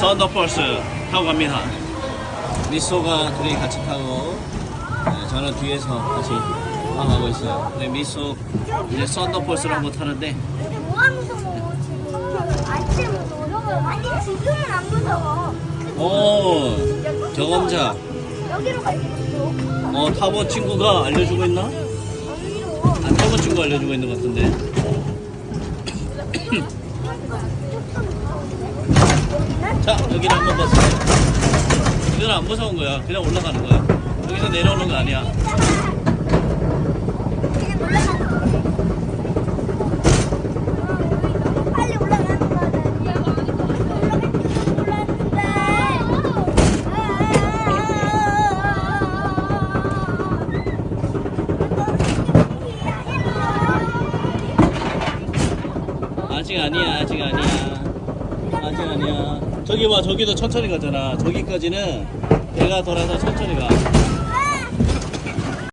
썬더펄스 타고 갑니다. 미소가 둘이 같이 타고 네, 저는 뒤에서 같이 타고 있어요. 네, 미소 이제 썬더펄스를 한번 타는데 근데 뭐가 무서워 지금? 아직 무서워. 아니 지금은 안 무서워. 오 경험자 여기로 갈수 있어. 어 타본 친구가 알려주고 있나? 여기로. 안 타본 친구 알려주고 있는 것 같은데 자 여기를 한번 봤어요 이건 안 무서운 거야. 그냥 올라가는 거야. 여기서 내려오는 거 아니야. 아직 아니야 아직 아니야 저기 봐 저기도 천천히 가잖아. 저기까지는 배가 돌아서 천천히 가